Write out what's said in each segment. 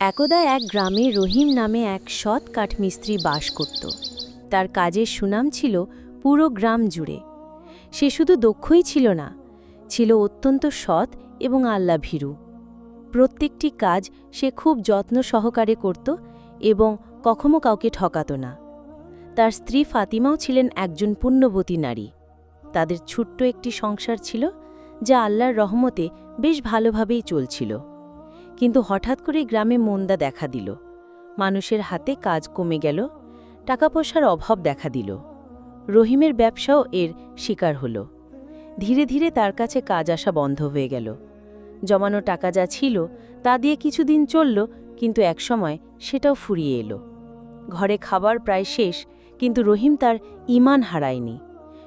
একদা এক গ্রামে রহিম নামে এক সৎ কাঠমিস্ত্রি বাস করত। তার কাজের সুনাম ছিল পুরো গ্রাম জুড়ে। সে শুধু দক্ষই ছিল না, ছিল অত্যন্ত সৎ এবং আল্লাভীরু। প্রত্যেকটি কাজ সে খুব যত্ন সহকারে করত এবং কখনো কাউকে ঠকাত না। তার স্ত্রী ফাতিমাও ছিলেন একজন পুণ্যবতী নারী। তাদের ছোট্ট একটি সংসার ছিল যা আল্লাহর রহমতে বেশ ভালোভাবেই চলছিল। কিন্তু হঠাৎ করে গ্রামে মন্দা দেখা দিল। মানুষের হাতে কাজ কমে গেল টাকা পয়সার অভাব দেখা দিল। রহিমের ব্যবসাও এর শিকার হল। ধীরে ধীরে তার কাছে কাজ আসা বন্ধ হয়ে গেল। জমানো টাকা যা ছিল, তা দিয়ে কিছুদিন চলল, কিন্তু একসময় সেটাও ফুরিয়ে এলো। ঘরে খাবার প্রায় শেষ, কিন্তু রহিম তার ইমান হারায়নি।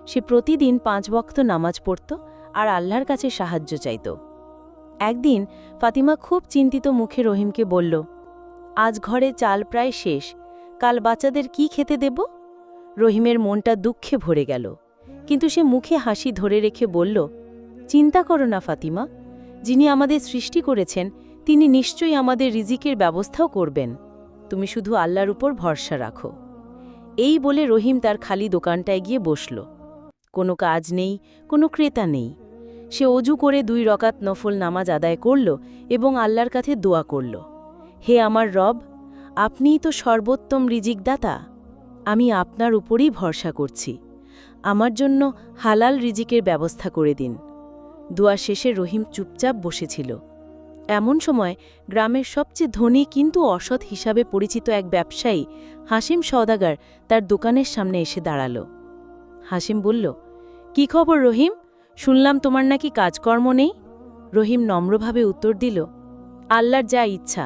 সে প্রতিদিন পাঁচ বক্ত নামাজ পড়ত আর আল্লাহর কাছে সাহায্য চাইত। একদিন ফাতিমা খুব চিন্তিত মুখে রহিমকে বলল, আজ ঘরে চাল প্রায় শেষ, কাল বাচ্চাদের কি খেতে দেব? রহিমের মনটা দুঃখে ভরে গেল, কিন্তু সে মুখে হাসি ধরে রেখে বলল, চিন্তা করো না ফাতিমা, যিনি আমাদের সৃষ্টি করেছেন, তিনি নিশ্চয়ই আমাদের রিজিকের ব্যবস্থাও করবেন। তুমি শুধু আল্লাহর উপর ভরসা রাখো। এই বলে রহিম তার খালি দোকানটায় গিয়ে বসল। কোনো কাজ নেই, কোনো ক্রেতা নেই। সে অজু করে দুই রকাত নফল নামাজ আদায় করল এবং আল্লাহর কাছে দোয়া করল, হে আমার রব, আপনিই তো সর্বোত্তম রিজিকদাতা। আমি আপনার উপরই ভরসা করছি। আমার জন্য হালাল রিজিকের ব্যবস্থা করে দিন। দোয়া শেষে রহিম চুপচাপ বসেছিল। এমন সময় গ্রামের সবচেয়ে ধনী কিন্তু অসৎ হিসাবে পরিচিত এক ব্যবসায়ী হাসিম সওদাগার তার দোকানের সামনে এসে দাঁড়াল। হাসিম বলল, কি খবর রহিম? শুনলাম তোমার নাকি কাজকর্ম নেই? রহিম নম্রভাবে উত্তর দিল আল্লাহর যা ইচ্ছা।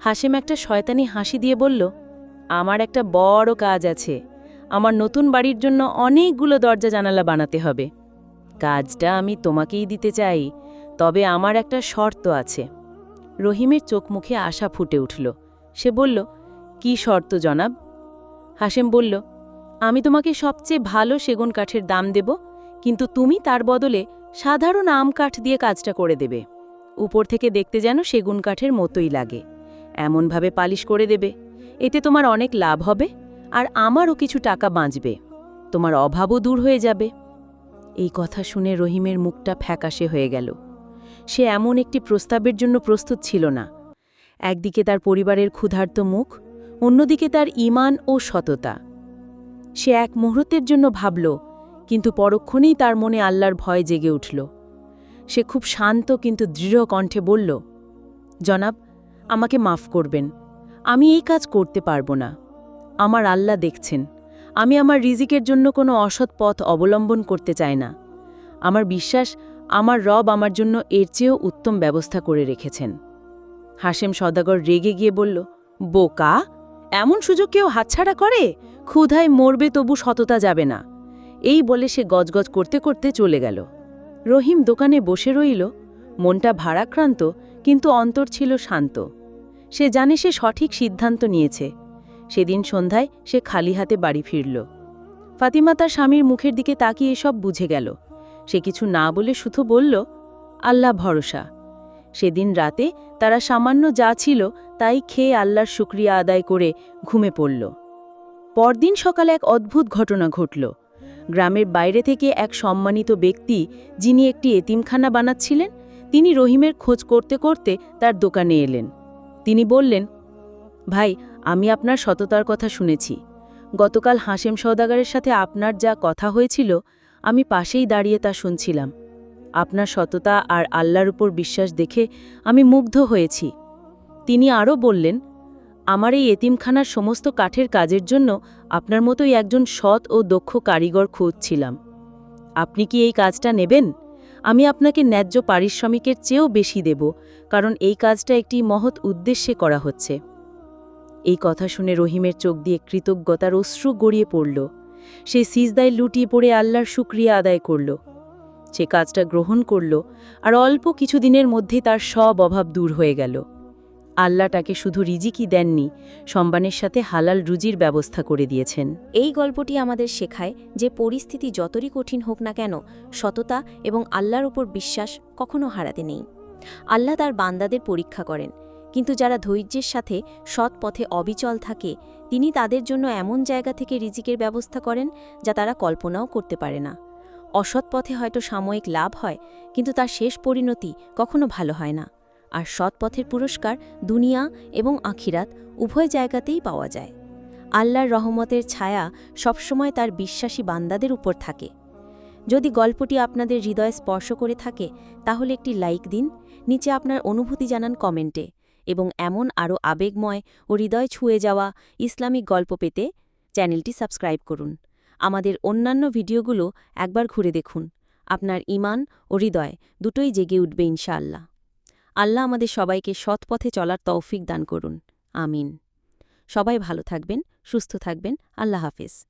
হাসিম একটা শয়তানি হাসি দিয়ে বলল, আমার একটা বড় কাজ আছে। আমার নতুন বাড়ির জন্য অনেকগুলো দরজা জানালা বানাতে হবে। কাজটা আমি তোমাকেই দিতে চাই, তবে আমার একটা শর্ত আছে। রহিমের চোখ মুখে আশা ফুটে উঠল। সে বলল, কি শর্ত জনাব? হাসেম বলল, আমি তোমাকে সবচেয়ে ভালো সেগুন কাঠের দাম দেব কিন্তু তুমি তার বদলে সাধারণ আম কাঠ দিয়ে কাজটা করে দেবে। উপর থেকে দেখতে যেন সেগুন কাঠের মতোই লাগে। এমনভাবে পালিশ করে দেবে। এতে তোমার অনেক লাভ হবে আর আমারও কিছু টাকা বাঁচবে। তোমার অভাবও দূর হয়ে যাবে। এই কথা শুনে রহিমের মুখটা ফ্যাকাশে হয়ে গেল। সে এমন একটি প্রস্তাবের জন্য প্রস্তুত ছিল না। একদিকে তার পরিবারের ক্ষুধার্ত মুখ, অন্যদিকে তার ইমান ও সততা। সে এক মুহূর্তের জন্য ভাবল কিন্তু পরক্ষণেই তার মনে আল্লাহর ভয় জেগে উঠল। সে খুব শান্ত কিন্তু দৃঢ় কণ্ঠে বলল, জনাব, আমাকে মাফ করবেন। আমি এই কাজ করতে পারব না। আমার আল্লাহ দেখছেন। আমি আমার রিজিকের জন্য কোনো অসৎ পথ অবলম্বন করতে চাই না। আমার বিশ্বাস, আমার রব আমার জন্য এর চেয়েও উত্তম ব্যবস্থা করে রেখেছেন। হাসেম সদাগর রেগে গিয়ে বলল, বোকা! এমন সুযোগ কেউ হাতছাড়া করে? ক্ষুধায় মরবে তবু সততা যাবে না। এই বলে সে গজগজ করতে করতে চলে গেল। রহিম দোকানে বসে রইল। মনটা ভারাক্রান্ত, কিন্তু অন্তর ছিল শান্ত। সে জানে সে সঠিক সিদ্ধান্ত নিয়েছে। সেদিন সন্ধ্যায় সে খালি হাতে বাড়ি ফিরল। ফাতিমা তার স্বামীর মুখের দিকে তাকিয়ে সব বুঝে গেল। সে কিছু না বলে শুধু বলল, আল্লাহ ভরসা। সেদিন রাতে তারা সামান্য যা ছিল তাই খেয়ে আল্লাহর শুক্রিয়া আদায় করে ঘুমে পড়ল। পরদিন সকালে এক অদ্ভুত ঘটনা ঘটল। গ্রামের বাইরে থেকে এক সম্মানিত ব্যক্তি, যিনি একটি এতিমখানা বানাচ্ছিলেন, তিনি রহিমের খোঁজ করতে করতে তার দোকানে এলেন। তিনি বললেন, ভাই, আমি আপনার সততার কথা শুনেছি। গতকাল হাসেম সওদাগারের সাথে আপনার যা কথা হয়েছিল, আমি পাশেই দাঁড়িয়ে তা শুনছিলাম। আপনার সততা আর আল্লাহর উপর বিশ্বাস দেখে আমি মুগ্ধ হয়েছি। তিনি আরও বললেন আমার এই এতিমখানার সমস্ত কাঠের কাজের জন্য আপনার মতোই একজন সৎ ও দক্ষ কারিগর খুঁজছিলাম। আপনি কি এই কাজটা নেবেন? আমি আপনাকে ন্যায্য পারিশ্রমিকের চেয়েও বেশি দেব, কারণ এই কাজটা একটি মহৎ উদ্দেশ্যে করা হচ্ছে। এই কথা শুনে রহিমের চোখ দিয়ে কৃতজ্ঞতার অশ্রু গড়িয়ে পড়ল। সে সিজদায় লুটিয়ে পড়ে আল্লাহর শুক্রিয়া আদায় করল। সে কাজটা গ্রহণ করল আর অল্প কিছুদিনের মধ্যে তার সব অভাব দূর হয়ে গেল। আল্লাহ তাকে শুধু রিজিকই দেননি সম্মানের সাথে হালাল রুজির ব্যবস্থা করে দিয়েছেন। এই গল্পটি আমাদের শেখায় যে পরিস্থিতি যতই কঠিন হোক না কেন, সততা এবং আল্লাহর উপর বিশ্বাস কখনো হারাতে নেই। আল্লাহ তার বান্দাদের পরীক্ষা করেন, কিন্তু যারা ধৈর্যের সাথে সৎ পথে অবিচল থাকে, তিনি তাদের জন্য এমন জায়গা থেকে রিজিকের ব্যবস্থা করেন যা তারা কল্পনাও করতে পারে না। অসৎ পথে হয়তো সাময়িক লাভ হয়, কিন্তু তার শেষ পরিণতি কখনো ভালো হয় না। আর সৎ পথের পুরস্কার দুনিয়া এবং আখিরাত উভয় জায়গাতেই পাওয়া যায়। আল্লাহর রহমতের ছায়া সবসময় তার বিশ্বাসী বান্দাদের উপর থাকে। যদি গল্পটি আপনাদের হৃদয়ে স্পর্শ করে থাকে, তাহলে একটি লাইক দিন, নিচে আপনার অনুভূতি জানান কমেন্টে এবং এমন আরও আবেগময় ও হৃদয় ছুঁয়ে যাওয়া ইসলামিক গল্প পেতে চ্যানেলটি সাবস্ক্রাইব করুন। আমাদের অন্যান্য ভিডিওগুলো একবার ঘুরে দেখুন। আপনার ইমান ও হৃদয় দুটোই জেগে উঠবে ইনশাআল্লাহ। আল্লাহ আমাদের সবাইকে সৎ পথে চলার তৌফিক দান করুন। আমিন। সবাই ভালো থাকবেন, সুস্থ থাকবেন। আল্লাহ হাফেজ।